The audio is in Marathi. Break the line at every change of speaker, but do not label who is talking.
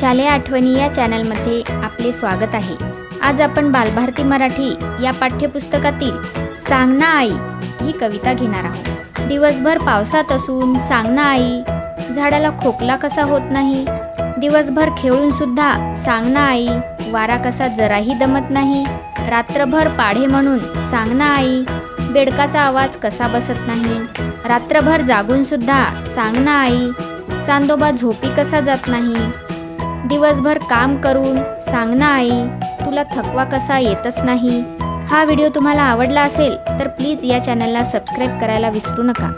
शालेय आठवणी या चॅनलमध्ये आपले स्वागत आहे. आज आपण बालभारती मराठी या पाठ्यपुस्तकातील सांगना आई ही कविता घेणार आहोत. दिवसभर पावसात असून सांगना आई झाडाला खोकला कसा होत नाही? दिवसभर खेळून सुद्धा सांगना आई वारा कसा जराही दमत नाही? रात्रभर पाढे म्हणून सांगना आई बेडकाचा आवाज कसा बसत नाही? रात्रभर जागून सुद्धा सांगना आई चांदोबा झोपी कसा जात नाही? दिवसभर काम करून सांग ना आई तुला थकवा कसा येतच नाही? हा व्हिडिओ तुम्हाला आवडला असेल तर प्लीज या चॅनलला सबस्क्राईब करायला विसरू नका.